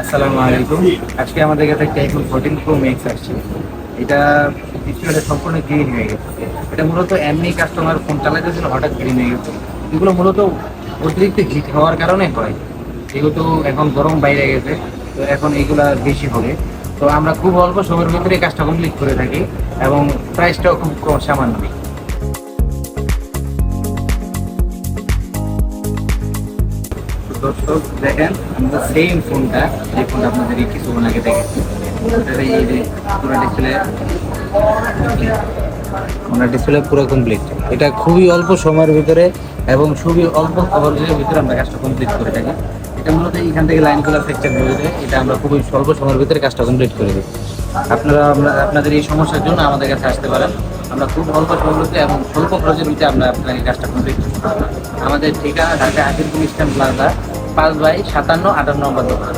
আসসালামু আলাইকুম। আজকে আমাদের কাছে একটা আইফোন ফোরটিন প্রো ম্যাক্স আসছে। এটা ডিসপ্লেটা সম্পূর্ণ গ্রিন হয়ে গেছে। এটা মূলত এমনি কাস্টমার ফোন চালাইতেছিল হঠাৎ গ্রিন হয়ে গেছে। এগুলো মূলত অতিরিক্ত হিট হওয়ার কারণে হয়। যেহেতু এখন গরম বাইরে গেছে, তো এখন এগুলা বেশি হবে। তো আমরা খুব অল্প সময়ের ভিতরে এই কাজটা কমপ্লিট করে থাকি এবং প্রাইসটাও খুব সামান্য। দর্শক, দেখেন সেম ফোনটা যে ফোনটা আপনাদের কিছুক্ষণ আগে এই ডিসপ্লে পুরো কমপ্লিট এটা খুবই অল্প সময়ের ভিতরে এবং খুবই অল্প খরচের ভিতরে আমরা কাজটা কমপ্লিট করে থাকি। এটা মূলত এখান থেকে লাইনগুলো ফ্র্যাকচার হয়ে এটা আমরা খুবই স্বল্প সময়ের ভিতরে কাজটা কমপ্লিট করে দিই আপনারা আপনাদের এই সমস্যার জন্য আমাদের কাছে আসতে পারেন। আমরা খুব অল্প সময়ের এবং স্বল্প খরচের ভিতরে আমরা আপনার এই কাজটা কমপ্লিট করতে আমাদের ঠিকানা ঢাকা হাজিরপুর ইস্টার্ন প্লাজা পাঁচ বাই সাতান্ন আটান্ন নম্বর দোকান।